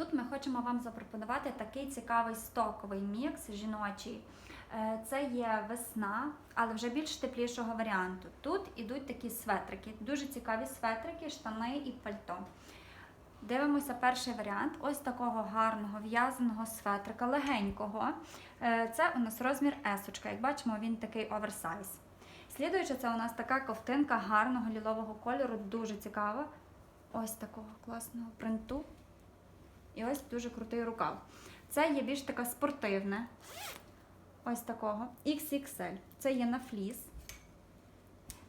Тут ми хочемо вам запропонувати такий цікавий стоковий мікс жіночий. Е, Це є весна, але вже більш теплішого варіанту. Тут ідуть такі светрики, дуже цікаві светрики, штани і пальто. Дивимося перший варіант. Ось такого гарного в'язаного светрика, легенького. Е, Це у нас розмір есочка. Як бачимо, він такий оверсайз. Слідуючи, це у нас така ковтинка гарного лілового кольору, дуже цікава. Ось такого класного принту. І ось дуже крутий рукав. Це є більш така спортивне. Ось такого. XXL. Це є на фліс.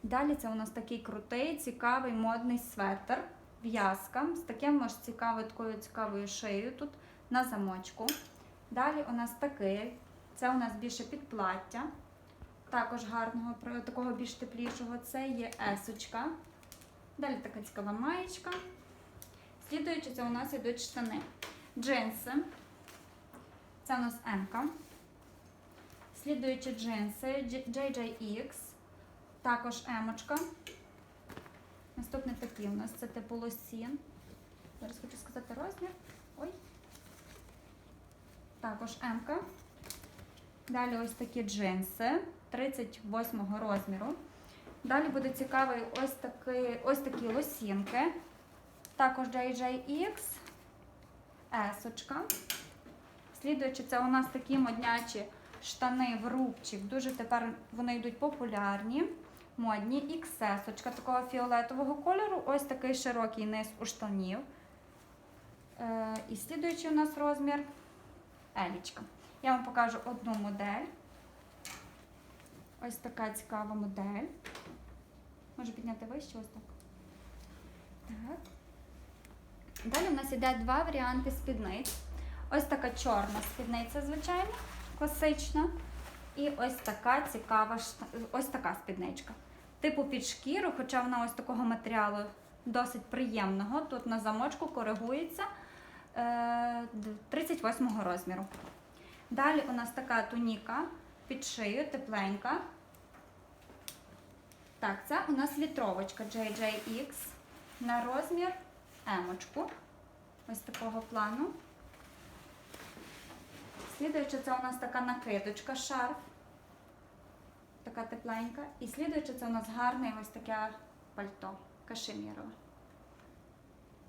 Далі це у нас такий крутий, цікавий модний светр. В'язка з таким аж цікавою такою цікавою шиєю тут на замочку. Далі у нас такий. Це у нас більше підплаття. Також гарного, такого більш теплішого. Це є есочка. Далі така цікава маєчка. Слідуючи, це у нас йдуть штани. Джинси. Це у нас М. Слідуючи джинси JJX. Також емочка. Наступне такі у нас це типу лосін. Зараз хочу сказати розмір. Ой. Також М. Далі ось такі джинси 38 розміру. Далі буде цікавий ось, такий, ось такі лосінки. Також JJX, есочка. Слідуючи, це у нас такі моднячі штани в рубчик. Дуже тепер вони йдуть популярні. Модні XS такого фіолетового кольору. Ось такий широкий низ у штанів. Е, і слідуючий у нас розмір елічка. Я вам покажу одну модель. Ось така цікава модель. Можу підняти вище ось так. Так. Далі у нас йде два варіанти спідниць. Ось така чорна спідниця, звичайно, класична. І ось така цікава ось така спідничка. Типу під шкіру, хоча вона ось такого матеріалу досить приємного. Тут на замочку коригується е, д- 38 розміру. Далі у нас така туніка під шию, тепленька. Так, це у нас літровочка JJX на розмір емочку. Ось такого плану. Слідуючи, це у нас така накидочка, шарф. Така тепленька. І слідуючи, це у нас гарне ось таке пальто кашемірове.